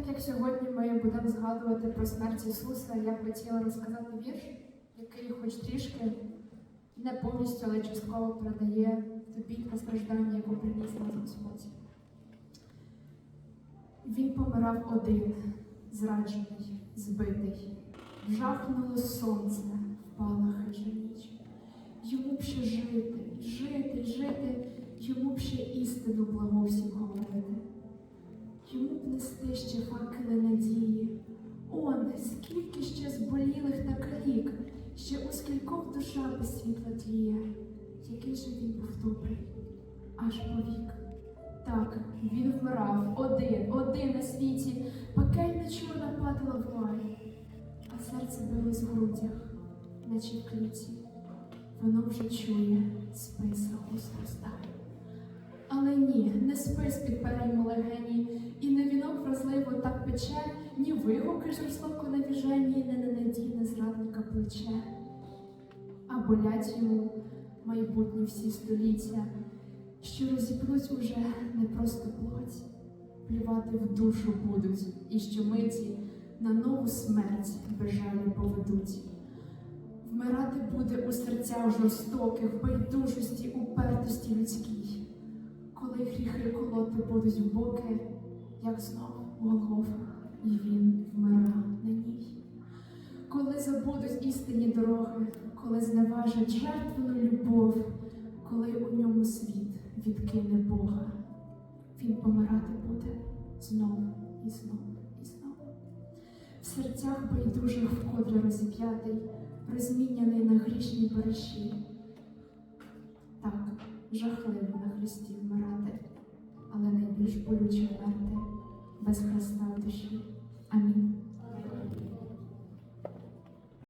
Так як сьогодні ми будемо згадувати про смерть Ісуса, я б хотіла розказати вірш, який хоч трішки не повністю, але частково передає ту біль страждання, яку приніс нам Господь. Він помирав один, зраджений, збитий. Вжахнуло сонце, впала хижа ніч. Йому б ще жити, жити, жити, йому б ще істину благо всім. Йому б нести ще факели надії. Он, скільки ще зболілих на калік, ще у скількох душа без світла тліє, який же він був добрий, аж повік. Так, він вмирав один, один на світі, пекельна чорна падала вуаль, а серце билось в грудях, наче в кліті. Воно вже чує списа густо. Але ні, не спис під перейму легені, і не вінок вразливо так пече, ні вигуки жорстоко навіжені, не ненадійне зрадника плече. А болять йому майбутні всі століття, що розіпнуть уже не просто плоть, плювати в душу будуть, і що миті на нову смерть безжально поведуть. Вмирати буде у серцях жорстоких, байдужості, упертості людській, коли гріхи колоти будуть в боки, як знов Голгофа, і він вмира на ній. Коли забудуть істинні дороги, коли зневажать жертвену любов, коли у ньому світ відкине Бога, він помирати буде знов і знов і знов. В серцях байдужих вкотре розіп'ятий, розміняний на грішні бариші. Так, жахливо на Христі вмирати, але найбільш болюче вмерти без. Амінь.